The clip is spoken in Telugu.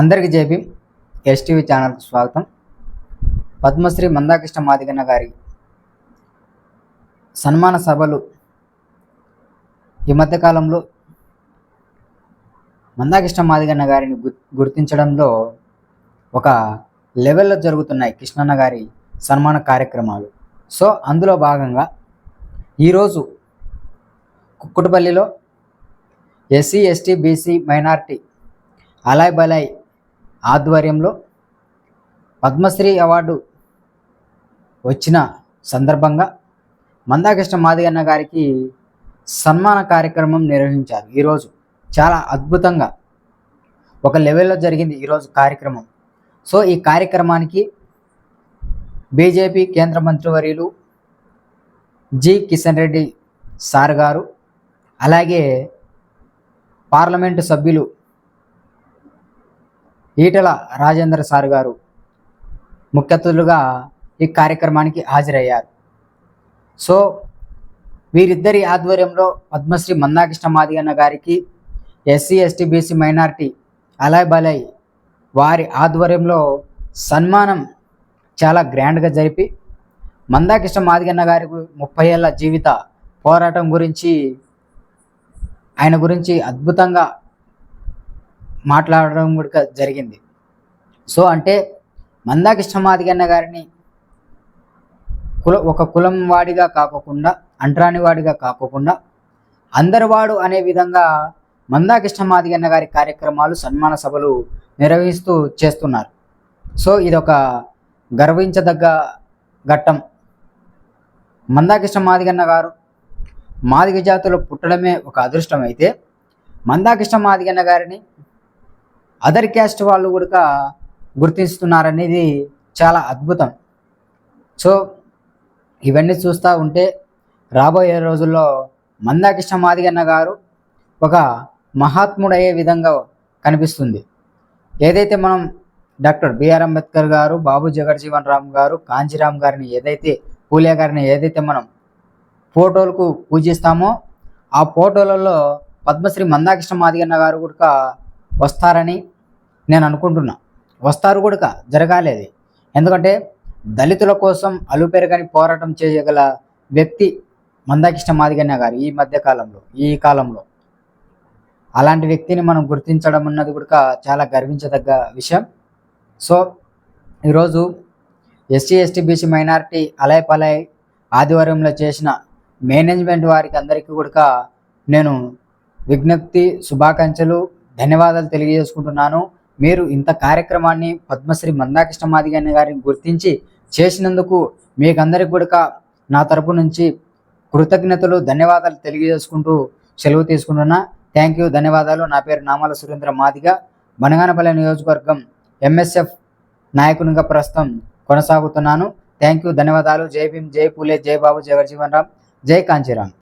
అందరికీ జేబీ ఎస్టీవీ ఛానల్ స్వాగతం. పద్మశ్రీ మందాకృష్ణ మాదిగన్న గారి సన్మాన సభలు ఈ మధ్యకాలంలో మందాకృష్ణ మాదిగన్న గారిని గు గుర్తించడంలో ఒక లెవెల్లో జరుగుతున్నాయి కృష్ణన్న గారి సన్మాన కార్యక్రమాలు. సో అందులో భాగంగా ఈరోజు కుక్కుటపల్లిలో SC ST BC minority Alai Balai ఆధ్వర్యంలో పద్మశ్రీ అవార్డు వచ్చిన సందర్భంగా మందాకృష్ణ మాదిగన్న గారికి సన్మాన కార్యక్రమం నిర్వహించారు. ఈరోజు చాలా అద్భుతంగా ఒక లెవెల్లో జరిగింది ఈరోజు కార్యక్రమం. సో ఈ కార్యక్రమానికి బీజేపీ కేంద్ర మంత్రివర్యులు జి కిషన్ రెడ్డి సార్ గారు అలాగే పార్లమెంటు సభ్యులు ఈటల రాజేంద్ర సార్ గారు ముఖ్య అతిథులుగా ఈ కార్యక్రమానికి హాజరయ్యారు. సో వీరిద్దరి ఆధ్వర్యంలో పద్మశ్రీ మందాకృష్ణ మాదిగన్న గారికి SC ST BC minority Alai Balai వారి ఆధ్వర్యంలో సన్మానం చాలా గ్రాండ్గా జరిపి మందాకృష్ణ మాదిగన్న గారి ముప్పై ఏళ్ళ జీవిత పోరాటం గురించి ఆయన గురించి అద్భుతంగా మాట్లాడడం కూడా జరిగింది. సో అంటే మందాకృష్ణ మాదిగన్న గారిని కుల ఒక కులం వాడిగా కాకోకుండా అంటరాని వాడిగా కాకోకుండా అందరివాడు అనే విధంగా మందాకృష్ణ మాదిగన్న గారి కార్యక్రమాలు సన్మాన సభలు నిర్వహిస్తూ చేస్తున్నారు. సో ఇది ఒక గర్వించదగ్గ ఘట్టం. మందాకృష్ణ మాదిగన్న గారు మాదిగ జాతులు పుట్టడమే ఒక అదృష్టం అయితే మందాకృష్ణ మాదిగన్న గారిని అదర్ క్యాస్ట్ వాళ్ళు కూడా గుర్తిస్తున్నారనేది చాలా అద్భుతం. సో ఇవన్నీ చూస్తూ ఉంటే రాబోయే రోజుల్లో మందాకృష్ణ మాదిగన్న గారు ఒక మహాత్ముడయ్యే విధంగా కనిపిస్తుంది. ఏదైతే మనం డాక్టర్ బిఆర్ అంబేద్కర్ గారు బాబు జగజ్జీవన్ రామ్ గారు కాంజీరామ్ గారిని ఏదైతే పూలే గారిని ఏదైతే మనం ఫోటోలకు పూజిస్తామో ఆ ఫోటోలలో పద్మశ్రీ మందాకృష్ణ మాదిగన్న గారు కూడా వస్తారని నేను అనుకుంటున్నా. వస్తారు కూడా జరగాలేది. ఎందుకంటే దళితుల కోసం అలుపెరగని పోరాటం చేయగల వ్యక్తి మందాకృష్ణ మాదిగన్న గారు ఈ మధ్య కాలంలో ఈ కాలంలో. అలాంటి వ్యక్తిని మనం గుర్తించడం అన్నది కూడా చాలా గర్వించదగ్గ విషయం. సో ఈరోజు SC ST BC minority Alai Balai ఆదివారంలో చేసిన మేనేజ్మెంట్ వారికి అందరికీ కూడా నేను విజ్ఞప్తి శుభాకాంక్షలు ధన్యవాదాలు తెలియజేసుకుంటున్నాను. మీరు ఇంత కార్యక్రమాన్ని పద్మశ్రీ మందాకృష్ణ మాదిగన్న గారిని గుర్తించి చేసినందుకు మీకందరికి కూడా నా తరపు నుంచి కృతజ్ఞతలు ధన్యవాదాలు తెలియజేసుకుంటూ సెలవు తీసుకుంటున్నా. థ్యాంక్ యూ ధన్యవాదాలు. నా పేరు నామాల సురేంద్ర మాదిగ. బనగానపల్లి నియోజకవర్గం ఎంఎస్ఎఫ్ నాయకునిగా ప్రస్తుతం కొనసాగుతున్నాను. థ్యాంక్ యూ ధన్యవాదాలు. జై భీమ్ జై పూలే జై బాబు జగజ్జీవన్ రామ్. జై కాంచీరామ్.